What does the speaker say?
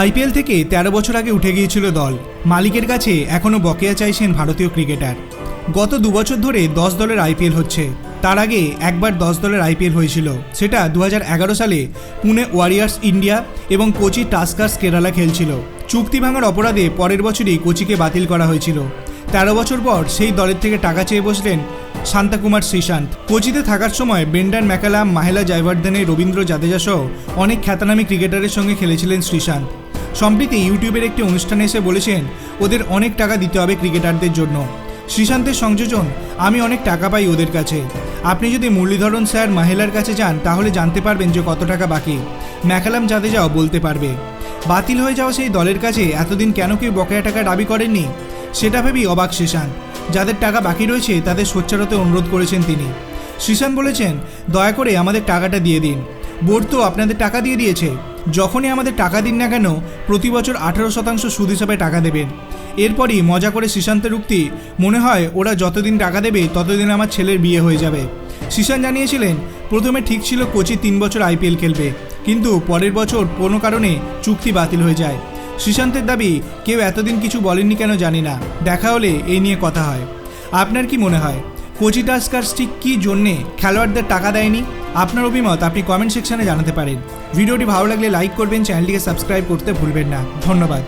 IPL থেকে তেরো বছর আগে উঠে গিয়েছিল দল। মালিকের কাছে এখনও বকেয়া চাইছেন ভারতীয় ক্রিকেটার। গত দু বছর ধরে দশ দলের আইপিএল হচ্ছে। তার আগে একবার দশ দলের আইপিএল হয়েছিল। সেটা দু হাজার এগারো সালে পুনে ওয়ারিয়ার্স ইন্ডিয়া এবং কোচি টাস্কার্স কেরালা খেলছিল। চুক্তি ভাঙার অপরাধে পরের বছরই কোচিকে বাতিল করা হয়েছিল। তেরো বছর পর সেই দলের থেকে টাকা চেয়ে বসলেন শান্তাকুমার শ্রীশান্ত। কোচিতে থাকার সময় ব্রেন্ডান ম্যাকালাম, মাহেলা জয়বর্ধনে, রবীন্দ্র জাদেজা সহ অনেক খ্যাতনামী ক্রিকেটারের সঙ্গে খেলেছিলেন শ্রীশান্ত। সম্প্রতি ইউটিউবের একটি অনুষ্ঠানে এসে বলেছেন, ওদের অনেক টাকা দিতে হবে ক্রিকেটারদের জন্য। শ্রীশান্তের সংযোজন, আমি অনেক টাকা পাই ওদের কাছে। আপনি যদি মুরলীধরন স্যার মাহেলার কাছে যান, তাহলে জানতে পারবেন যে কত টাকা বাকি। ম্যাকালাম জাদেজাও বলতে পারবে। বাতিল হয়ে যাওয়া সেই দলের কাছে এতদিন কেন কেউ বকেয়া টাকা দাবি করেননি? সেটা ভেবেই অবাক শ্রীশান্ত। যাদের টাকা বাকি রয়েছে, তাদের সোচ্চারতে অনুরোধ করেছেন তিনি। শ্রীশান্ত বলেছেন, দয়া করে আমাদের টাকাটা দিয়ে দিন। বোর্ড তো আপনাদের টাকা দিয়ে দিয়েছে। যখনই আমাদের টাকা দিন না কেন, প্রতি বছর আঠারো শতাংশ সুদ হিসাবে টাকা দেবেন। এরপরই মজা করে শ্রীশান্তের উক্তি, মনে হয় ওরা যতদিন টাকা দেবে, ততদিন আমার ছেলের বিয়ে হয়ে যাবে। শ্রীশান্ত জানিয়েছিলেন, প্রথমে ঠিক ছিল কোচি তিন বছর আইপিএল খেলবে, কিন্তু পরের বছর কোনো কারণে চুক্তি বাতিল হয়ে যায়। শ্রীশান্তের দাবি, কেউ এতদিন কিছু বলেননি কেন জানি না, দেখা হলে এই নিয়ে কথা হয়। আপনার কি মনে হয়? কোচি স্টিক কী জন্যে খেলোয়াড়দের টাকা দেয়নি? আপনার অভিমত আপনি কমেন্ট সেকশনে জানাতে পারেন। ভিডিওটি ভালো লাগলে লাইক করবেন চ্যানেলটিকে সাবস্ক্রাইব করতে ভুলবেন না। ধন্যবাদ।